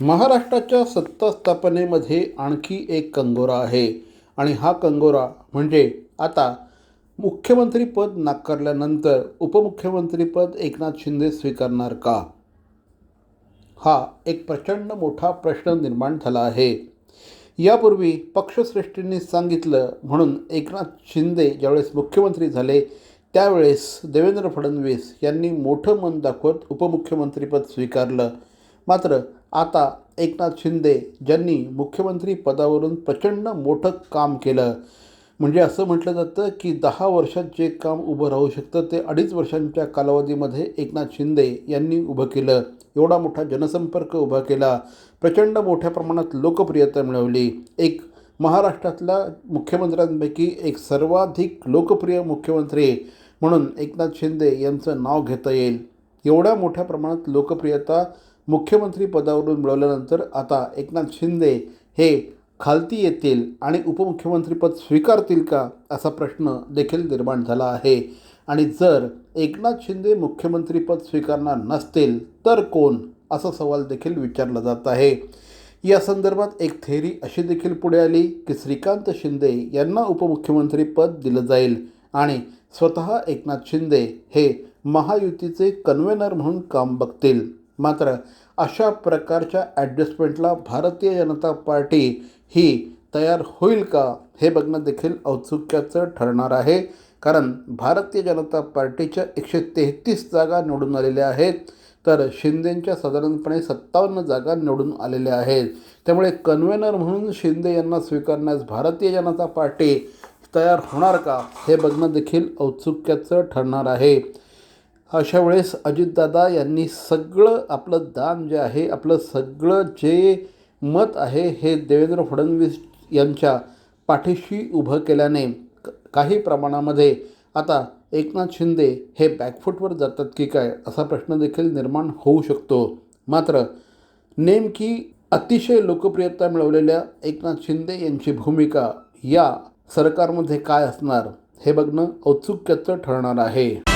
महाराष्ट्राच्या सत्ता स्थापनेमध्ये आणखी एक कंगोरा आहे. आणि हा कंगोरा म्हणजे आता मुख्यमंत्रीपद नाकारल्यानंतर उपमुख्यमंत्रीपद एकनाथ शिंदे स्वीकारणार का? हा एक प्रचंड मोठा प्रश्न निर्माण झाला आहे. यापूर्वी पक्षश्रेष्ठींनी सांगितलं म्हणून एकनाथ शिंदे ज्यावेळेस मुख्यमंत्री झाले त्यावेळेस देवेंद्र फडणवीस यांनी मोठं मन दाखवत उपमुख्यमंत्रीपद स्वीकारलं. मात्र आता एकनाथ शिंदे ज्यांनी मुख्यमंत्री पदावरून प्रचंड मोठं काम केलं म्हणजे असं म्हटलं जातं की दहा वर्षात जे काम उभं राहू शकतं ते अडीच वर्षांच्या कालावधीमध्ये एकनाथ शिंदे यांनी उभं केलं. एवढा मोठा जनसंपर्क उभा केला. प्रचंड मोठ्या प्रमाणात लोकप्रियता मिळवली. एक महाराष्ट्रातल्या मुख्यमंत्र्यांपैकी एक सर्वाधिक लोकप्रिय मुख्यमंत्री म्हणून एकनाथ शिंदे यांचं नाव घेता येईल. एवढ्या मोठ्या प्रमाणात लोकप्रियता मुख्यमंत्री पदावरून मिळवल्यानंतर आता एकनाथ शिंदे हे खालती येतील आणि उपमुख्यमंत्रीपद स्वीकारतील का असा प्रश्न देखील निर्माण झाला आहे. आणि जर एकनाथ शिंदे मुख्यमंत्रीपद स्वीकारणार नसतील तर कोण? असा सवाल देखील विचारला जात आहे. या संदर्भात एक थेरी अशी देखील पुढे आली की श्रीकांत शिंदे यांना उपमुख्यमंत्रीपद दिलं जाईल आणि स्वतः एकनाथ शिंदे हे महायुतीचे कन्व्हेनर म्हणून काम बघतील. मात्र अशा प्रकारच्या ॲडजस्टमेंटला भारतीय जनता पार्टी ही तयार होईल का हे बघणं देखील औत्सुक्याचं ठरणार आहे. कारण भारतीय जनता पार्टीच्या एकशे तेहतीस जागा निवडून आलेल्या आहेत. तर शिंदेंच्या साधारणपणे सत्तावन्न जागा निवडून आलेल्या आहेत. त्यामुळे कन्व्हेनर म्हणून शिंदे यांना स्वीकारण्यास भारतीय जनता पार्टी तयार होणार का हे बघणं देखील औत्सुक्याचं ठरणार आहे. अशा वेळेस अजितदादा यांनी सगळं आपलं दान जे आहे आपलं सगळं जे मत आहे हे देवेंद्र फडणवीस यांच्या पाठीशी उभं केल्याने क- काही प्रमाणामध्ये आता एकनाथ शिंदे हे बॅकफूटवर जातात की काय असा प्रश्न देखील निर्माण होऊ शकतो. मात्र नेमकी अतिशय लोकप्रियता मिळवलेल्या एकनाथ शिंदे यांची भूमिका या सरकारमध्ये काय असणार हे बघणं औत्सुक्याचं ठरणार आहे.